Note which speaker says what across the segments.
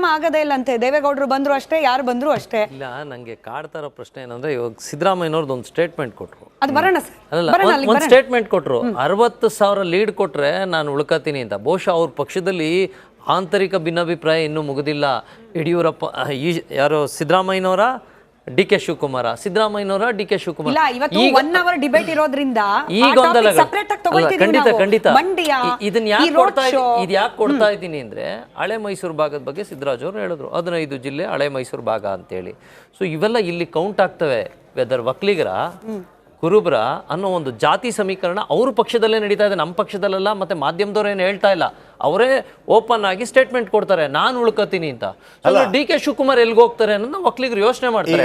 Speaker 1: ಪರಿಣಾಮ ಆಗದೇ ಇಲ್ಲ ಅಂತೆ. ದೇವೇಗೌಡರು ಬಂದ್ರು ಅಷ್ಟೇ ಯಾರು ಬಂದ್ರು ಅಷ್ಟೇ.
Speaker 2: ಇಲ್ಲ ನಂಗೆ ಕಾಡ್ತಾರ ಪ್ರಶ್ನೆ ಏನಂದ್ರೆ ಇವಾಗ ಸಿದ್ದರಾಮಯ್ಯನವ್ರದ್ದು ಒಂದು ಸ್ಟೇಟ್ಮೆಂಟ್ ಕೊಟ್ರು.
Speaker 1: ಅದು ಬರೋಣ ಸರ್.
Speaker 2: ಒಂದು ಸ್ಟೇಟ್ಮೆಂಟ್ ಕೊಟ್ರು. ಅರವತ್ತು ಸಾವಿರ ಲೀಡ್ ಕೊಟ್ರೆ ನಾನು ಉಳ್ಕತೀನಿ ಅಂತ. ಬಹುಶಃ ಅವ್ರ ಪಕ್ಷದಲ್ಲಿ ಆಂತರಿಕ ಭಿನ್ನಾಭಿಪ್ರಾಯ ಇನ್ನೂ ಮುಗಿದಿಲ್ಲ. ಯಡಿಯೂರಪ್ಪ ಈ ಯಾರು ಸಿದ್ದರಾಮಯ್ಯನವರ? ಡಿ ಕೆ ಶಿವಕುಮಾರ ಸಿದ್ದರಾಮಯ್ಯನವರ ಡಿ ಕೆ ಶಿವಕುಮಾರ್.
Speaker 1: ಇಲ್ಲ ಇವತ್ತು
Speaker 2: ಈಗ
Speaker 1: ಒನ್ ಅವರ್ ಡಿಬೇಟ್ ಇರೋದ್ರಿಂದ
Speaker 2: ಈ ಗೊಂದಲಗಳು
Speaker 1: ಸಪರೇಟ್ ಆಗಿ
Speaker 2: ಅಲ್ಲ,
Speaker 1: ತಗೊಳ್ತಿದೀವಿ
Speaker 2: ಖಂಡಿತ
Speaker 1: ನಾವು.
Speaker 2: ಖಂಡಿತ.
Speaker 1: ಮಂಡ್ಯ
Speaker 2: ಇದನ್ನ
Speaker 1: ಈ
Speaker 2: ಯಾಕೆ
Speaker 1: road
Speaker 2: ಕೊಡ್ತಾ
Speaker 1: show.
Speaker 2: ಇದು ಯಾಕೆ ಕೊಡ್ತಾ ಇದ್ದೀನಿ ಅಂದ್ರೆ ಹಳೆ ಮೈಸೂರು ಭಾಗದ ಬಗ್ಗೆ ಸಿದ್ದರಾಜ್ ಅವರು ಹೇಳಿದ್ರು. ಹದಿನೈದು ಜಿಲ್ಲೆ ಹಳೆ ಮೈಸೂರು ಭಾಗ ಅಂತೇಳಿ. ಸೊ ಇವೆಲ್ಲ ಇಲ್ಲಿ ಕೌಂಟ್ ಆಗ್ತವೆ ವೆದರ್ ಒಕ್ಕಲಿಗರ ಕುರುಬ್ರ ಅನ್ನೋ ಒಂದು ಜಾತಿ ಸಮೀಕರಣ ಅವ್ರ ಪಕ್ಷದಲ್ಲೇ ನಡೀತಾ ಇದೆ ನಮ್ಮ ಪಕ್ಷದಲ್ಲೆಲ್ಲ ಮತ್ತೆ ಮಾಧ್ಯಮದವ್ರು ಏನು ಹೇಳ್ತಾ ಇಲ್ಲ. ಅವರೇ ಓಪನ್ ಆಗಿ ಸ್ಟೇಟ್ಮೆಂಟ್ ಕೊಡ್ತಾರೆ ನಾನು ಉಳ್ಕೋತೀನಿ ಅಂತ. ಡಿ ಕೆ ಶಿವಕುಮಾರ್ ಎಲ್ಗೆ ಹೋಗ್ತಾರೆ ಅನ್ನೋದು ಒಕ್ಕಲಿಗರು ಯೋಚನೆ ಮಾಡ್ತಾರೆ.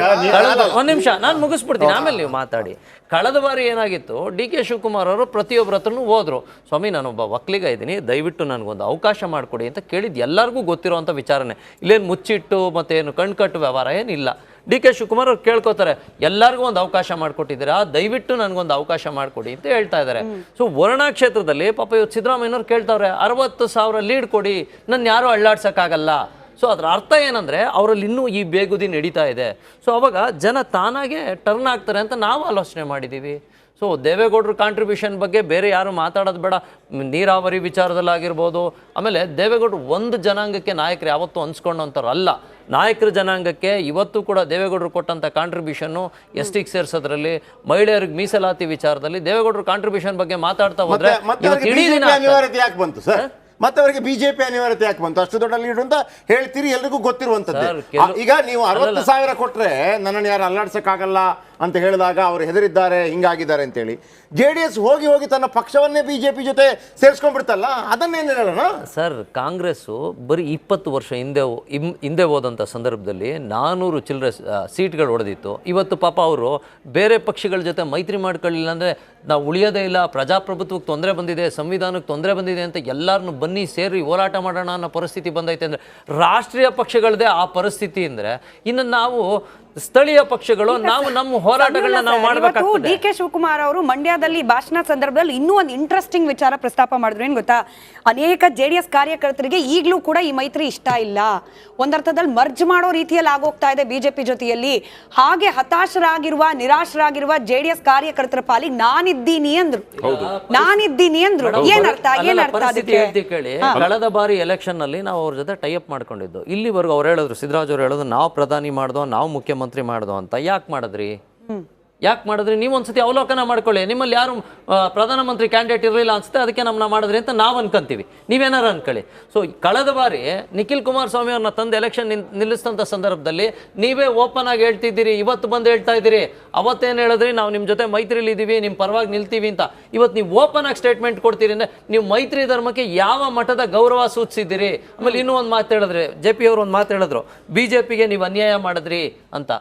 Speaker 2: ಒಂದು ನಿಮಿಷ ನಾನು ಮುಗಿಸ್ಬಿಡ್ತೀನಿ ಆಮೇಲೆ ನೀವು ಮಾತಾಡಿ. ಕಳೆದ ಬಾರಿ ಏನಾಗಿತ್ತು ಡಿ ಕೆ ಶಿವಕುಮಾರ್ ಅವರು ಪ್ರತಿಯೊಬ್ಬರ ಹತ್ರನೂ ಹೋದ್ರು. ಸ್ವಾಮಿ ನಾನೊಬ್ಬ ಒಕ್ಕಲಿಗ ಇದ್ದೀನಿ ದಯವಿಟ್ಟು ನನಗೊಂದು ಅವಕಾಶ ಮಾಡಿಕೊಡಿ ಅಂತ ಕೇಳಿದ್ದು ಎಲ್ಲರಿಗೂ ಗೊತ್ತಿರೋವಂಥ ವಿಚಾರನೆ. ಇಲ್ಲೇನು ಮುಚ್ಚಿಟ್ಟು ಮತ್ತೇನು ಕಣ್ಕಟ್ಟು ವ್ಯವಹಾರ ಏನಿಲ್ಲ. ಡಿ ಕೆ ಶಿವಕುಮಾರ್ ಅವ್ರು ಕೇಳ್ಕೊತಾರೆ ಎಲ್ಲರಿಗೂ ಒಂದು ಅವಕಾಶ ಮಾಡಿಕೊಟ್ಟಿದ್ದೀರಾ? ದಯವಿಟ್ಟು ನನಗೊಂದು ಅವಕಾಶ ಮಾಡಿಕೊಡಿ ಅಂತ ಹೇಳ್ತಾ ಇದ್ದಾರೆ. ಸೊ ವರ್ಣ ಕ್ಷೇತ್ರದಲ್ಲಿ ಪಾಪ ಇವತ್ತು ಸಿದ್ದರಾಮಯ್ಯನವ್ರು ಕೇಳ್ತಾವ್ರೆ ಅರವತ್ತು ಸಾವಿರ ಲೀಡ್ ಕೊಡಿ ನನ್ನ ಯಾರೂ ಅಳ್ಳಾಡ್ಸೋಕ್ಕಾಗಲ್ಲ. ಸೊ ಅದರ ಅರ್ಥ ಏನಂದರೆ ಅವರಲ್ಲಿ ಇನ್ನೂ ಈ ಬೇಗುದಿ ನಡೀತಾ ಇದೆ. ಸೊ ಅವಾಗ ಜನ ತಾನಾಗೆ ಟರ್ನ್ ಆಗ್ತಾರೆ ಅಂತ ನಾವು ಆಲೋಚನೆ ಮಾಡಿದ್ದೀವಿ ಸೊ ದೇವೇಗೌಡರ ಕಾಂಟ್ರಿಬ್ಯೂಷನ್ ಬಗ್ಗೆ ಬೇರೆ ಯಾರು ಮಾತಾಡೋದು ಬೇಡ. ನೀರಾವರಿ ವಿಚಾರದಲ್ಲಾಗಿರ್ಬೋದು ಆಮೇಲೆ ದೇವೇಗೌಡರು ಒಂದು ಜನಾಂಗಕ್ಕೆ ನಾಯಕರು ಯಾವತ್ತೂ ಅನ್ಸ್ಕೊಂಡಂಥವ್ರು ಅಲ್ಲ ನಾಯಕರ ಜನಾಂಗಕ್ಕೆ ಇವತ್ತು ಕೂಡ ದೇವೇಗೌಡರು ಕೊಟ್ಟಂಥ ಕಾಂಟ್ರಿಬ್ಯೂಷನ್ನು ಎಸ್ ಟಿಗೆ ಸೇರಿಸೋದ್ರಲ್ಲಿ ಮಹಿಳೆಯರಿಗೆ ಮೀಸಲಾತಿ ವಿಚಾರದಲ್ಲಿ ದೇವೇಗೌಡರ ಕಾಂಟ್ರಿಬ್ಯೂಷನ್ ಬಗ್ಗೆ ಮಾತಾಡ್ತಾ ಹೋದ್ರೆ
Speaker 3: ಅನಿವಾರ್ಯತೆ ಯಾಕೆ ಬಂತು ಸರ್ ಮತ್ತೆ ಅವರಿಗೆ ಬಿಜೆಪಿ ಅನಿವಾರ್ಯತೆ ಯಾಕೆ ಬಂತು? ಅಷ್ಟು ದೊಡ್ಡ ಲೀಡ್ ಅಂತ ಹೇಳ್ತೀರಿ ಎಲ್ರಿಗೂ ಗೊತ್ತಿರುವಂತದ್ದು ಈಗ ನೀವು ಅರವತ್ತು ಸಾವಿರ ಕೊಟ್ರೆ ನನ್ನನ್ನು ಯಾರು ಅಲ್ಲಾಡ್ಸಕ್ಕಾಗಲ್ಲ? ಅಂತ ಹೇಳಿದಾಗ ಅವರು ಹೆದರಿದ್ದಾರೆ, ಹಿಂಗಾಗಿದ್ದಾರೆ ಅಂತೇಳಿ. ಜೆ ಡಿ ಎಸ್ ಹೋಗಿ ಹೋಗಿ ತನ್ನ ಪಕ್ಷವನ್ನೇ ಬಿಜೆಪಿ ಜೊತೆ ಸೇರಿಸ್ಕೊಂಡ್ಬಿಡ್ತಲ್ಲ, ಅದನ್ನೇನು ಹೇಳೋಣ?
Speaker 2: ಸರ್, ಕಾಂಗ್ರೆಸ್ಸು ಬರೀ ಇಪ್ಪತ್ತು ವರ್ಷ ಹಿಂದೆ ಹಿಂದೆ ಹೋದಂಥ ಸಂದರ್ಭದಲ್ಲಿ ನಾನೂರು ಚಿಲ್ಲರೆ ಸೀಟ್ಗಳು ಹೊಡೆದಿತ್ತು ಇವತ್ತು ಪಾಪ ಅವರು ಬೇರೆ ಪಕ್ಷಗಳ ಜೊತೆ ಮೈತ್ರಿ ಮಾಡ್ಕೊಳ್ಳಿಲ್ಲ ಅಂದರೆ ನಾವು ಉಳಿಯೋದೇ ಇಲ್ಲ, ಪ್ರಜಾಪ್ರಭುತ್ವಕ್ಕೆ ತೊಂದರೆ ಬಂದಿದೆ, ಸಂವಿಧಾನಕ್ಕೆ ತೊಂದರೆ ಬಂದಿದೆ ಅಂತ ಎಲ್ಲರನ್ನು ಬನ್ನಿ ಸೇರಿ ಹೋರಾಟ ಮಾಡೋಣ ಅನ್ನೋ ಪರಿಸ್ಥಿತಿ ಬಂದೈತೆ ಅಂದರೆ ರಾಷ್ಟ್ರೀಯ ಪಕ್ಷಗಳದೇ ಆ ಪರಿಸ್ಥಿತಿ ಅಂದರೆ ಇನ್ನು ನಾವು ಸ್ಥಳೀಯ ಪಕ್ಷಗಳು ನಾವು ನಮ್ಮ ಹೋರಾಟಗಳನ್ನ ನಾವು
Speaker 1: ಮಾಡಬೇಕು
Speaker 2: ಮಾಡಬೇಕಾಗ್ತದೆ.
Speaker 1: ಡಿ ಕೆ ಶಿವಕುಮಾರ್ ಅವರು ಮಂಡ್ಯದಲ್ಲಿ ಭಾಷಣ ಸಂದರ್ಭದಲ್ಲಿ ಇನ್ನೂ ಒಂದು ಇಂಟ್ರೆಸ್ಟಿಂಗ್ ವಿಚಾರ ಪ್ರಸ್ತಾಪ ಮಾಡಿದ್ರು. ಏನ್ ಗೊತ್ತಾ? ಅನೇಕ ಜೆಡಿಎಸ್ ಕಾರ್ಯಕರ್ತರಿಗೆ ಈಗಲೂ ಕೂಡ ಈ ಮೈತ್ರಿ ಇಷ್ಟ ಇಲ್ಲ. ಒಂದರ್ಥದಲ್ಲಿ ಮರ್ಜ್ ಮಾಡೋ ರೀತಿಯಲ್ಲಿ ಆಗೋಗ್ತಾ ಇದೆ ಬಿಜೆಪಿ ಜೊತೆಯಲ್ಲಿ. ಹಾಗೆ ಹತಾಶರಾಗಿರುವ ನಿರಾಶರಾಗಿರುವ ಜೆಡಿಎಸ್ ಡಿ ಎಸ್ ಕಾರ್ಯಕರ್ತರ ಪಾಲಿ ನಾನಿದ್ದೀನಿ ಅಂದ್ರು. ನಾನಿದ್ದೀನಿ ಅಂದ್ರು. ಏನರ್ಥ ಅರ್ಥ ಏನ್
Speaker 2: ಅಲ್ಲಲ್ಲ,
Speaker 1: ಅರ್ಥ
Speaker 2: ಪರಿಸ್ಥಿತಿ
Speaker 1: ಅದಕ್ಕೆ?
Speaker 2: ಹೇಳ್ತಿ ಕೇಳಿ ಕಳೆದ ಬಾರಿ ಎಲೆಕ್ಷನ್ನಲ್ಲಿ ನಾವು ಅವ್ರ ಜೊತೆ ಟೈಅಪ್ ಮಾಡ್ಕೊಂಡಿದ್ದು. ಇಲ್ಲಿವರೆಗೂ ಅವ್ರು ಹೇಳಿದ್ರು ಸಿದ್ದರಾಜ್ ಅವರು ಹೇಳೋದು ನಾವು ಪ್ರಧಾನಿ ಮಾಡ್ದೋ ನಾವು ಮುಖ್ಯಮಂತ್ರಿ ಮಾಡ್ದೋ ಅಂತ. ಯಾಕೆ ಮಾಡಿದ್ರಿ? ಯಾಕೆ ಮಾಡಿದ್ರಿ? ನೀವು ಒಂದ್ಸತಿ ಅವಲೋಕನ ಮಾಡ್ಕೊಳ್ಳಿ. ನಿಮ್ಮಲ್ಲಿ ಯಾರು ಪ್ರಧಾನಮಂತ್ರಿ ಕ್ಯಾಂಡಿಡೇಟ್ ಇರಲಿಲ್ಲ ಅನ್ಸುತ್ತೆ, ಅದಕ್ಕೆ ನಮ್ಮನ್ನ ಮಾಡಿದ್ರಿ ಅಂತ ನಾವು ಅನ್ಕೊಂತೀವಿ. ನೀವೇನಾರು ಅನ್ಕೊಳ್ಳಿ. ಸೊ ಕಳೆದ ಬಾರಿ ನಿಖಿಲ್ ಕುಮಾರಸ್ವಾಮಿ ಅವ್ರನ್ನ ತಂದು ಎಲೆಕ್ಷನ್ ನಿಲ್ಲಿಸಿದಂಥ ಸಂದರ್ಭದಲ್ಲಿ ನೀವೇ ಓಪನ್ ಆಗಿ ಹೇಳ್ತಿದ್ದೀರಿ, ಇವತ್ತು ಬಂದು ಹೇಳ್ತಾ ಇದ್ದೀರಿ. ಅವತ್ತೇನು ಹೇಳಿದ್ರಿ? ನಾವು ನಿಮ್ಮ ಜೊತೆ ಮೈತ್ರಿಲಿ ಇದ್ದೀವಿ ನಿಮ್ಮ ಪರವಾಗಿ ನಿಲ್ತೀವಿ ಅಂತ. ಇವತ್ತು ನೀವು ಓಪನ್ ಆಗಿ ಸ್ಟೇಟ್ಮೆಂಟ್ ಕೊಡ್ತೀರಿ ಅಂದರೆ ನೀವು ಮೈತ್ರಿ ಧರ್ಮಕ್ಕೆ ಯಾವ ಮಠದ ಗೌರವ ಸೂಚಿಸಿದ್ದೀರಿ? ಆಮೇಲೆ ಇನ್ನೂ ಒಂದು ಮಾತು ಹೇಳಿದ್ರೆ, ಜೆ ಪಿ ಅವರು ಒಂದು ಮಾತು ಹೇಳಿದ್ರು, ಬಿ ಜೆ ಪಿಗೆ ನೀವು ಅನ್ಯಾಯ ಮಾಡಿದ್ರಿ ಅಂತ.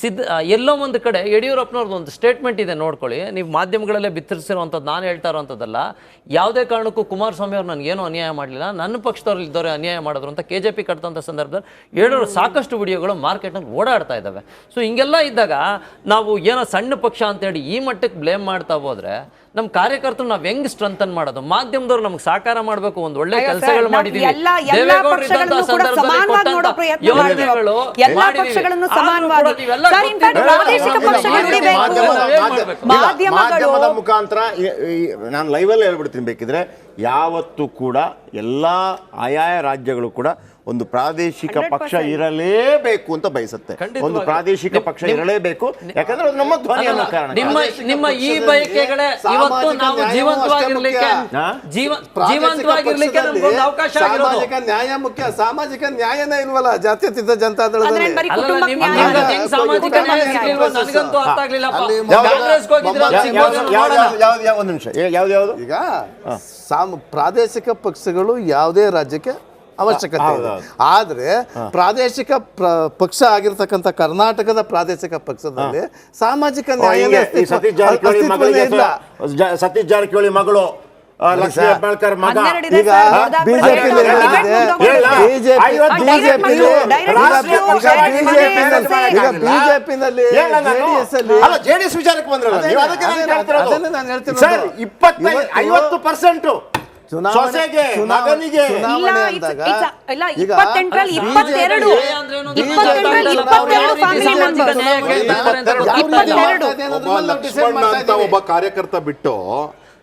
Speaker 2: ಸಿದ್ಧ ಎಲ್ಲೋ ಒಂದು ಕಡೆ ಯಡಿಯೂರಪ್ಪನವ್ರದ್ದು ಒಂದು ಸ್ಟೇಟ್ಮೆಂಟ್ ಇದೆ ನೋಡ್ಕೊಳ್ಳಿ. ನೀವು ಮಾಧ್ಯಮಗಳಲ್ಲೇ ಬಿತ್ತರಿಸಿರುವಂಥದ್ದು ನಾನು ಹೇಳ್ತಾ ಇರೋವಂಥದ್ದಲ್ಲ ಯಾವುದೇ ಕಾರಣಕ್ಕೂ ಕುಮಾರಸ್ವಾಮಿ ಅವ್ರು ನನಗೇನು ಅನ್ಯಾಯ ಮಾಡಲಿಲ್ಲ. ನನ್ನ ಪಕ್ಷದವ್ರು ಇದ್ದವ್ರೆ ಅನ್ಯಾಯ ಮಾಡಿದ್ರು ಅಂತ ಕೆ ಜೆ ಪಿ ಕಟ್ಟಿದಂಥ ಸಂದರ್ಭದಲ್ಲಿ ಹೇಳೋರು ಸಾಕಷ್ಟು ವಿಡಿಯೋಗಳು ಮಾರ್ಕೆಟ್ನಲ್ಲಿ ಓಡಾಡ್ತಾ ಇದ್ದಾವೆ. ಸೊ ಹಿಂಗೆಲ್ಲ ಇದ್ದಾಗ ನಾವು ಏನೋ ಸಣ್ಣ ಪಕ್ಷ ಅಂತೇಳಿ ಈ ಮಟ್ಟಕ್ಕೆ ಬ್ಲೇಮ್ ಮಾಡ್ತಾ ಹೋದ್ರೆ ನಮ್ಮ ಕಾರ್ಯಕರ್ತರು ನಾವು ಹೆಂಗ್ ಸ್ಟ್ರೆಂಥನ್ ಮಾಡೋದು? ಮಾಧ್ಯಮದವ್ರು ನಮ್ಗೆ ಸಾಕಾರ ಮಾಡಬೇಕು ಒಂದು ಒಳ್ಳೆ ಕೆಲಸಗಳು ಮಾಡಿದೀವಿ. ದೇವೇಗೌಡರು ಇದ್ದಂಥ ಸಂದರ್ಭದಲ್ಲಿ
Speaker 1: ಪ್ರಯತ್ನ
Speaker 2: ಯೋಜನೆಗಳು
Speaker 1: ಮಾಡಿದ್ರು. ಎಲ್ಲ. ಪಕ್ಷಗಳನ್ನು ಸಮಾನವಾಗಿ. ಪ್ರಾದೇಶಿಕ ಪಕ್ಷಗಳು ಮಾಧ್ಯಮಗಳು-
Speaker 3: ಮಾಧ್ಯಮದ ಮುಖಾಂತರ ನಾನು ಲೈವ್ ಅಲ್ಲಿ ಲೈವಲ್ಲಿ ಹೇಳ್ಬಿಡ್ತೀನಿ ಬೇಕಿದ್ರೆ ಯಾವತ್ತು ಕೂಡ ಎಲ್ಲ ಆಯಾಯ ರಾಜ್ಯಗಳು ಕೂಡ ಒಂದು ಪ್ರಾದೇಶಿಕ ಪಕ್ಷ ಇರಲೇಬೇಕು ಅಂತ ಬಯಸುತ್ತೆ. ಒಂದು ಪ್ರಾದೇಶಿಕ ಪಕ್ಷ ಇರಲೇಬೇಕು. ಯಾಕಂದ್ರೆ ಅದು ನಮ್ಮ ಧ್ವನಿ ಅನ್ನೋ ಕಾರಣ.
Speaker 2: ನಿಮ್ಮ ನಿಮ್ಮ ಈ ಬಯಕೆಗಳೇ ಇವತ್ತು
Speaker 4: ಸಾಮಾಜಿಕ
Speaker 2: ನಾವು
Speaker 4: ನ್ಯಾಯವೂ
Speaker 2: ಜೀವಂತವಾಗಿರ್ಲಿಕ್ಕೆ
Speaker 4: ಅಷ್ಟೇ
Speaker 3: ಮುಖ್ಯ.
Speaker 2: ಜೀವಂತವಾಗಿರ್ಲಿಕ್ಕೆ ನಮ್ಗೊಂದು ಅವಕಾಶ ಆಗಿರೋದು.
Speaker 4: ಸಾಮಾಜಿಕ ನ್ಯಾಯ ಮುಖ್ಯ. ಸಾಮಾಜಿಕ ನ್ಯಾಯನೇ ಇಲ್ವಲ್ಲ? ಜಾತ್ಯತೀತ ಜನತಾ
Speaker 1: ಒಂದ್
Speaker 4: ದಳದಲ್ಲಿ
Speaker 2: ಅಲ್ಲಲ್ಲ,
Speaker 1: ಕುಟುಂಬ
Speaker 2: ನಿಮ್ಮ
Speaker 1: ನ್ಯಾಯ
Speaker 2: ನಿಮ್ಗೆ
Speaker 1: ಅಲ್ಲ.
Speaker 2: ಹೆಂಗ್ ಸಾಮಾಜಿಕ ನ್ಯಾಯ. ಸಿಗ್ಲಿಲ್ವೋ ನನಗಂತೂ ಅರ್ಥ ಆಗ್ಲಿಲ್ಲಪ್ಪ.
Speaker 4: ಅಲ್ಲಿ
Speaker 2: ಕಾಂಗ್ರೆಸ್ಗೆ ಹೋಗಿದ್ರೆ ಅದು
Speaker 3: ಯಾ-
Speaker 2: ಸಿಗ್ಬೋದು
Speaker 3: ಯಾವ್ದು-
Speaker 2: ನೋಡೋಣ.
Speaker 3: ಯಾವ್ದು- ಯಾವ್ದು- ಯಾವ್ದು- ಒಂದು ನಿಮಿಷ ಯಾವ್ದು ಯಾವ್ದು
Speaker 4: ಈಗ ಸಾಮ್ ಪ್ರಾದೇಶಿಕ ಪಕ್ಷಗಳು ಯಾವುದೇ ರಾಜ್ಯಕ್ಕೆ ಅವಶ್ಯಕತೆ ಇದೆ. ಆದರೆ ಪ್ರಾದೇಶಿಕ ಪ್ರ- ಪಕ್ಷ ಆಗಿರ್ತಕ್ಕಂಥ ಕರ್ನಾಟಕದ ಪ್ರಾದೇಶಿಕ ಪಕ್ಷದಲ್ಲಿ ಸಾಮಾಜಿಕ ನ್ಯಾಯ
Speaker 3: ಸತೀಶ್ ಜಾರಕಿಹೊಳಿ ಮಗಳು ಲಕ್ಷ್ಮೀ ಹೆಬ್ಬಾಳ್ಕರ್ ಮಗ.
Speaker 4: ಈಗ. ಬಿಜೆಪಿನಲ್ಲಿ ಜೆಡಿಎಸ್ ಅಲ್ಲಿ
Speaker 3: ಅಲ್ಲ ಜೆಡಿಎಸ್ ವಿಚಾರಕ್ಕೆ ಬಂದ್ರಲ್ಲ ನೀವು ಅದಕ್ಕೆ ನಾನು
Speaker 4: ಹೇಳ್ತಿರೋದು.
Speaker 3: ಸರ್ ಇಪ್ಪತ್ತೈದು ಐವತ್ತು ಪರ್ಸೆಂಟ್ ಸೊಸೆಗೆ
Speaker 4: ಚುನಾವಣೆ-
Speaker 3: ಮಗನಿಗೆ.
Speaker 5: ಒಬ್ಬ ಕಾರ್ಯಕರ್ತ ಬಿಟ್ಟು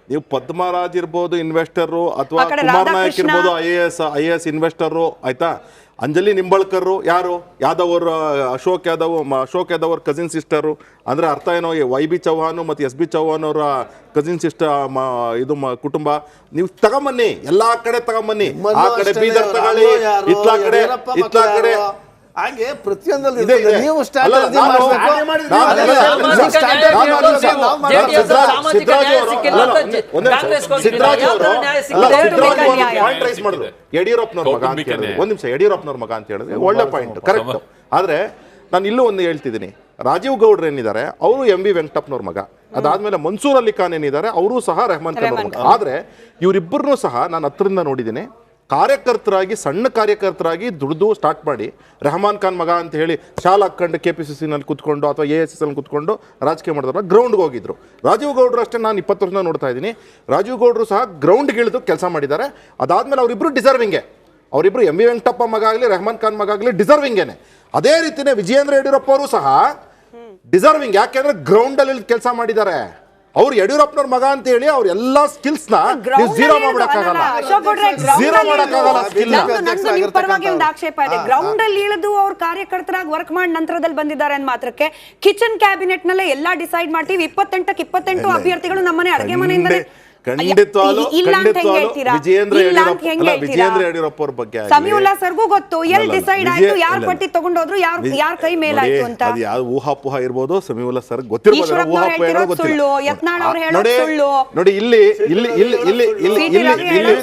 Speaker 5: ನೀವು ಪದ್ಮರಾಜ್ ಇರ್ಬೋದು ಇನ್ವೆಸ್ಟರು ಅಥವಾ ಕುಮಾರ್ ನಾಯಕ್. ಇರ್ಬೋದು I A S I A S investor ಆಯ್ತಾ? ಅಂಜಲಿ ನಿಂಬಳ್ಕರ್ ಯಾರು? ಯಾದವ್ ಅವ್ರ ಅಶೋಕ್ ಯಾದವ್ ಮ- ಅಶೋಕ್ ಯಾದವ್ ಅವ್ರ ಕಸಿನ್ ಸಿಸ್ಟರು ಅಂದರೆ ಅರ್ಥ ಏನೋ ವೈ ಬಿ ಚೌಹಾನ್ ಮತ್ತು ಎಸ್ ಬಿ ಚೌಹಾನ್ ಅವರ ಕಸಿನ್ ಸಿಸ್ಟರ್ ಇದು ಮ- ಕುಟುಂಬ. ನೀವು ತಗೊಂಬನ್ನಿ ಎಲ್ಲಾ ಕಡೆ ತಗೊಂಬನ್ನಿ. ಆ ಕಡೆ ಬೀದರ್ ತಗೊಳ್ಳಿ ಇತ್ಲಾ ಕಡೆ ಇತ್ಲಾ ಕಡೆ.
Speaker 4: ಹಾಗೆ
Speaker 5: ಇದೆ, ಇದೆ.
Speaker 4: ನೀವು
Speaker 5: ಅಲ್ಲ,
Speaker 4: ಸ್ಟ್ರಾಟಜಿ
Speaker 5: ನಾನು-
Speaker 4: ಮಾಡ್ಬೇಕು.
Speaker 3: ನಾನು ಮಾಡಿದ್ದು
Speaker 5: ನಾನು-
Speaker 4: ಅದಲ್ಲ,
Speaker 5: ನಾನು-
Speaker 4: ನೀವು
Speaker 5: ನಾನು- ನಾನು-
Speaker 4: ಮಾಡ್ಬೇಕು.
Speaker 5: ನಾನು-
Speaker 4: ನಾವು
Speaker 5: ನಾನು-
Speaker 4: ಮಾಡ್ಬೇಕು.
Speaker 5: ಸಿದ್ರಾಜ್-
Speaker 2: ಸಾಮಾಜಿಕ ನ್ಯಾಯ
Speaker 5: ಅವರು-
Speaker 2: ಸಿಕ್ಕಿಲ್ಲ. ಅಂತ
Speaker 5: ಒಂದೇ ನಿಮಿಷ.
Speaker 2: ಕಾಂಗ್ರೆಸ್ ಕೊಟ್ಟಿಲ್ಲ. ಯಾವ ಥರ ನ್ಯಾಯ
Speaker 5: ಅಲ್ಲ,
Speaker 2: ಸಿಕ್ಕಿದೆ?
Speaker 5: ಸಿದ್ರಾಜ್ ಅವರು
Speaker 1: ನ್ಯಾಯ.
Speaker 5: ಪಾಯಿಂಟ್ ರೈಸ್ ಮಾಡಿದ್ರು ಯಡಿಯೂರಪ್ಪನವ್ರ ಮಗ ಅಂತ ಹೇಳಿದ್ರೆ. ಒಂದ್ ನಿಮಿಷ ಯಡಿಯೂರಪ್ಪನವ್ರ ಮಗ ಅಂತ ಹೇಳಿದ್ರೆ. ಒಳ್ಳೆ ಪಾಯಿಂಟ್ ಕರೆಕ್ಟ್ ಆದ್ರೆ ನಾನು ಇಲ್ಲೂ ಒಂದು ಹೇಳ್ತಿದ್ದೀನಿ. ರಾಜೀವ್ ಗೌಡ್ರು ಏನಿದ್ದಾರೆ ಅವರು ಎಂ ವಿ ವೆಂಕಟಪ್ಪನವ್ರ ಮಗ. ಅದಾದ್ಮೇಲೆ ಮನ್ಸೂರ್ ಅಲಿ ಖಾನ್ ಏನಿದ್ದಾರೆ ಅವರು ಸಹ ರೆಹಮಾನ್ ಖಾನ್ ಅವ್ರ ಮಗ ಆದ್ರೆ ಇವರಿಬ್ಬರನ್ನೂ ಸಹ ನಾನು ಹತ್ತರಿಂದ ನೋಡಿದ್ದೀನಿ. ಕಾರ್ಯಕರ್ತರಾಗಿ, ಸಣ್ಣ ಕಾರ್ಯಕರ್ತರಾಗಿ ದುಡ್ದು ಸ್ಟಾರ್ಟ್ ಮಾಡಿ, ರೆಹಮಾನ್ ಖಾನ್ ಮಗ ಅಂತ ಹೇಳಿ ಶಾಲಾ ಹಾಕ್ಕೊಂಡು ಕೆ ಪಿ ಸಿ ಸಿನಲ್ಲಿ ಕೂತ್ಕೊಂಡು ಅಥವಾ ಎ ಎಸ್ ಎಸ್ ಅಲ್ಲಿ ಕುತ್ಕೊಂಡು ರಾಜಕೀಯ ಮಾಡಿದ್ರಲ್ಲ ಗ್ರೌಂಡ್ಗೆ ಹೋಗಿದ್ರು. ರಾಜೀವ್ ಗೌಡ್ರು ಅಷ್ಟೇ ನಾನು ಇಪ್ಪತ್ತು ವರ್ಷ ನೋಡ್ತಾ ಇದ್ದೀನಿ. ರಾಜೀವ್ ಗೌಡ್ರು ಸಹ ಗ್ರೌಂಡ್ಗೆ ಇಳಿದು ಕೆಲಸ ಮಾಡಿದ್ದಾರೆ. ಅದಾದಮೇಲೆ ಅವರಿಬ್ಬರು ಡಿಸರ್ವಿಂಗೆ ಅವರಿಬ್ಬರು ಎಂ ವಿ ವೆಂಕಟಪ್ಪ ಮಗ ಆಗಲಿ, ರೆಹಮಾನ್ ಖಾನ್ ಮಗ ಆಗಲಿ ಡಿಸರ್ವಿಂಗೇನೆ ಅದೇ ರೀತಿಯೇ ವಿಜಯೇಂದ್ರ ಯಡಿಯೂರಪ್ಪ ಅವರು ಸಹ ಡಿಸರ್ವಿಂಗ್ ಯಾಕೆಂದ್ರೆ ಗ್ರೌಂಡಲ್ಲಿ ಕೆಲಸ ಮಾಡಿದ್ದಾರೆ. ಅವ್ರು ಯಡಿಯೂರಪ್ಪನವ್ರ ಮಗ ಅಂತ ಹೇಳಿ ಅವ್ರ ಎಲ್ಲಾ ಸ್ಕಿಲ್ಸ್ನ ನೀವು ಜೀರೋ ಮಾಡ್ಬಿಡಕ್ಕಾಗಲ್ಲ
Speaker 1: ಅಶೋಕ್ ಗೌಡ್ರೆ, ground
Speaker 5: ಮಾಡಕ್ಕಾಗಲ್ಲ ಸ್ಕಿಲ್
Speaker 1: ನಂದು- ನಂದು ಪರವಾಗಿ ಒಂದು ಆಕ್ಷೇಪ ಇದೆ. ಗ್ರೌಂಡ್ ಅಲ್ಲಿ ಇಳಿದು ಅವ್ರ ಕಾರ್ಯಕರ್ತರಾಗಿ ವರ್ಕ್ ಮಾಡಿ ನಂತರದಲ್ಲಿ ಬಂದಿದ್ದಾರೆ ಅಂದ್ ಮಾತ್ರಕ್ಕೆ ಕಿಚನ್ ಕ್ಯಾಬಿನೆಟ್ ನಲ್ಲೇ ಎಲ್ಲಾ ಡಿಸೈಡ್ ಮಾಡ್ತೀವಿ. ಇಪ್ಪತ್ತೆಂಟಕ್ಕೆ ಇಪ್ಪತ್ತೆಂಟು ಅಭ್ಯರ್ಥಿಗಳು ನಮ್ಮನೆ ಅಡುಗೆ ಮನೆಯಿಂದಲೇ
Speaker 5: ಖಂಡಿತವಾಗ್ಲೂ
Speaker 1: ವಿಜೇಂದ್ರ ಅಂತ
Speaker 5: ಯಡಿಯೂರಪ್ಪ ಅವ್ರ ಬಗ್ಗೆ.
Speaker 1: ಸಮೀವುಲ್ಲಾ ಸರ್ಗೂ ಗೊತ್ತು ಎಲ್ಲಿ ಡಿಸೈಡ್ ಆಯ್ತು ಯಾರ್ ಪಟ್ಟಿ ತಗೊಂಡೋದ್ರು ಯಾರ್ ಯಾರ್ ಕೈ ಮೇಲಾಯ್ತು ಅಂತ.
Speaker 5: ಅದು ಯಾವ್ದು ಊಹಾಪೋಹ ಇರ್ಬೋದು ಸಮೀವುಲ್ಲಾ ಸರ್ ಗೊತ್ತಿರ್ಬೋದು ಊಹಾಪೋಹ ಏನೋ ಗೊತ್ತಿಲ್ಲ.
Speaker 1: ಯತ್ನಾಳ್ ಅವ್ರು
Speaker 5: ನೋಡಿ
Speaker 1: ಸುಳ್ಳು.
Speaker 5: ನೋಡಿ ಇಲ್ಲಿ ಇಲ್ಲಿ ಇಲ್ಲಿ ಇಲ್ಲಿ ಇಲ್ಲಿ ಇಲ್ಲಿ ಇಲ್ಲಿ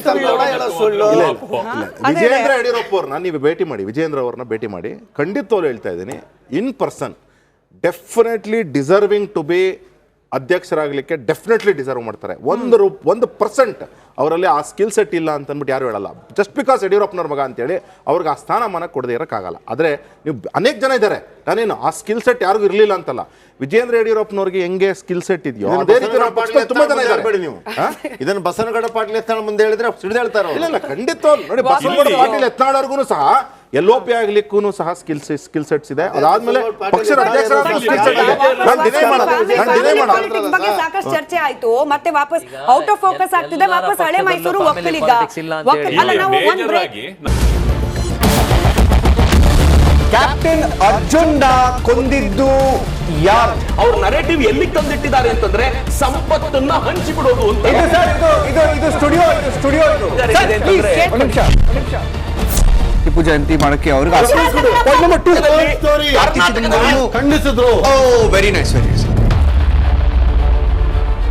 Speaker 5: ವಿಜಯೇಂದ್ರ ಯಡಿಯೂರಪ್ಪ ಅವ್ರನ್ನ ನೀವು ಭೇಟಿ ಮಾಡಿ ವಿಜಯೇಂದ್ರ ಅವ್ರನ್ನ ಭೇಟಿ ಮಾಡಿ ಖಂಡಿತವಾಗ್ಲೂ ಹೇಳ್ತಾ ಇದ್ದೀನಿ in person definitely deserving to be ಅಧ್ಯಕ್ಷರಾಗಲಿಕ್ಕೆ definitely deserve ಮಾಡ್ತಾರೆ. ಒಂದು ರೂ ಒಂದು ಪರ್ಸೆಂಟ್ ಅವರಲ್ಲಿ ಆ ಸ್ಕಿಲ್ ಸೆಟ್ ಇಲ್ಲ ಅಂತ ಅಂದ್ಬಿಟ್ಟು ಯಾರು ಹೇಳಲ್ಲ. ಜಸ್ಟ್ ಬಿಕಾಸ್ ಯಡಿಯೂರಪ್ಪನವ್ರ ಮಗ ಅಂತೇಳಿ ಅವ್ರಿಗೆ ಆ ಸ್ಥಾನಮಾನ ಕೊಡದೇ ಇರೋಕ್ಕಾಗಲ್ಲ. ಆದರೆ ನೀವು ಅನೇಕ ಜನ ಇದ್ದಾರೆ. ನಾನೇನು ಆ ಸ್ಕಿಲ್ ಸೆಟ್ ಯಾರಿಗೂ ಇರಲಿಲ್ಲ ಅಂತಲ್ಲ. ವಿಜೇಂದ್ರ ಯಡಿಯೂರಪ್ಪನವ್ರಿಗೆ ಹೆಂಗೆ ಸ್ಕಿಲ್ ಸೆಟ್ ಇದೆಯೋ ಅದೇ ರೀತಿ ನಮ್ಮ ಪಕ್ಷದಲ್ಲಿ ತುಂಬಾ ಜನ ಇದ್ದಾರೆ.
Speaker 3: ನೀವು. ಇದನ್ನು ಬಸನಗಡ ಪಾಟೀಲ್ ಎತ್ತಾಳ ಮುಂದೆ ಹೇಳಿದ್ರೆ ಸಿಡಿದೇಳ್ತಾರೆ
Speaker 5: ಇಲ್ಲ ಇಲ್ಲ ಖಂಡಿತ. ನೋಡಿ ಬಸನಗಡ ಪಾಟೀಲ್ ಎತ್ತಾಳವ್ರಿಗೂ ಸಹ ಎಲ್ ಒ ಪಿ ಆಗ್ಲಿಕ್ಕೂ ಸಹ ಸ್ಕಿಲ್ಸ್ ಸ್ಕಿಲ್ ಸೆಟ್ಸ್ ಇದೆ. ಅದಾದ್ಮೇಲೆ ಪಕ್ಷದ
Speaker 1: ಬಗ್ಗೆ ಸಾಕಷ್ಟು ಚರ್ಚೆ ಆಯ್ತು. ಮತ್ತೆ ವಾಪಸ್ ಔಟ್ ಆಫ್ ಫೋಕಸ್ ಆಗ್ತಿದೆ. ವಾಪಸ್ ಹಳೆ ಮೈಸೂರು ಒಕ್ಕಲಿಗ. ಅಲ್ಲ ನಾವು ಒಂದ್ ಬ್ರೇಕ್
Speaker 6: ಕ್ಯಾಪ್ಟನ್ ಅರ್ಜುನ್ ಕೊಂದಿದ್ದು ಯಾರು?
Speaker 7: ಅವ್ರ ನರೇಟಿವ್ ಎಲ್ಲಿ ತಂದಿಟ್ಟಿದ್ದಾರೆ ಅಂತಂದ್ರೆ ಸಂಪತ್ತನ್ನ ಹಂಚಿಬಿಡೋದು ಅಂತ.
Speaker 6: ಇದು ಸ್ಟುಡಿಯೋ ಇದು ಸ್ಟುಡಿಯೋ ನಿಮಿಷ. ನಿಮಿಷ. ಟಿಪ್ಪು ಜಯಂತಿ ಮಾಡಕ್ಕೆ ಅವ್ರಿಗೆ
Speaker 3: ಖಂಡಿಸಿದ್ರು.
Speaker 6: Oh very nice very nice